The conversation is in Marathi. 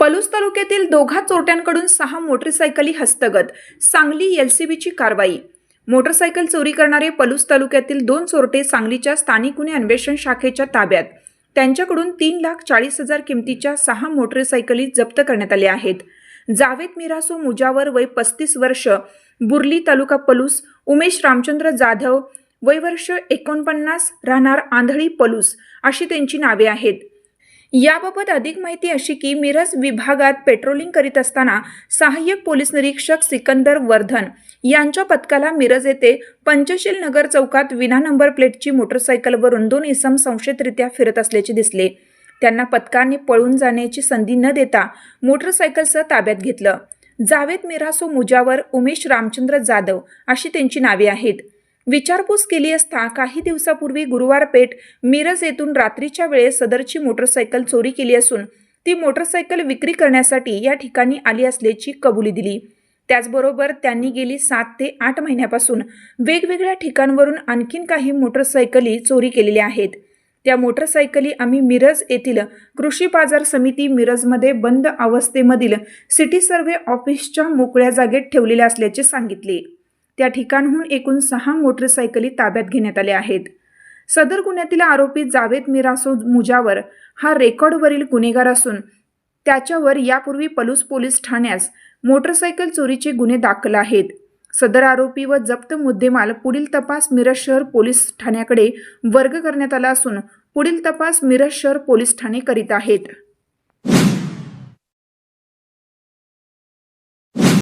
पलूस तालुक्यातील दोघा चोरट्यांकडून सहा मोटरसायकली हस्तगत सांगली एलसीबीची कारवाई. मोटरसायकल चोरी करणारे पलूस तालुक्यातील दोन चोरटे सांगलीच्या स्थानिक गुन्हे अन्वेषण शाखेच्या ताब्यात. त्यांच्याकडून तीन लाख चाळीस हजार किमतीच्या सहा मोटरसायकली जप्त करण्यात आल्या आहेत. जावेद मिरासो मुजावर वय पस्तीस वर्ष बुर्ली तालुका पलूस उमेश रामचंद्र जाधव वय वर्ष एकोणपन्नास राहणार आंधळी पलूस अशी त्यांची नावे आहेत. याबाबत अधिक माहिती अशी की मिरज विभागात पेट्रोलिंग करीत असताना सहाय्यक पोलीस निरीक्षक सिकंदर वर्धन यांच्या पथकाला मिरज येथे पंचशील नगर चौकात विना नंबर प्लेटची मोटरसायकलवरून दोन इसम संशयितरित्या फिरत असल्याचे दिसले. त्यांना पथकाने पळून जाण्याची संधी न देता मोटरसायकलसह ताब्यात घेतलं. जावेद मिरासो मुजावर उमेश रामचंद्र जाधव अशी त्यांची नावे आहेत. विचारपूस केली असता काही दिवसापूर्वी गुरुवार पेठ मिरज येथून रात्रीच्या वेळेस सदरची मोटरसायकल चोरी केली असून ती मोटरसायकल विक्री करण्यासाठी या ठिकाणी आली असल्याची कबुली दिली. त्याचबरोबर त्यांनी गेली सात ते आठ महिन्यापासून वेगवेगळ्या ठिकाणवरून आणखीन काही मोटरसायकली चोरी केलेल्या आहेत. त्या मोटरसायकली आम्ही मिरज येथील कृषी बाजार समिती मिरजमध्ये बंद अवस्थेमधील सिटी सर्व्हे ऑफिसच्या मोकळ्या जागेत ठेवलेल्या असल्याचे सांगितले. त्या ठिकाणहून एकूण सहा मोटरसायकली ताब्यात घेण्यात आल्या आहेत. सदर गुन्ह्यातील आरोपी जावेद मिरासो मुजावर हा रेकॉर्डवरील गुन्हेगार असून त्याच्यावर यापूर्वी पलूस पोलीस ठाण्यास मोटरसायकल चोरीचे गुन्हे दाखल आहेत. सदर आरोपी व जप्त मुद्देमाल पुढील तपास मिरज शहर पोलीस ठाण्याकडे वर्ग करण्यात आला असून पुढील तपास मिरज शहर पोलीस ठाणे करीत आहेत.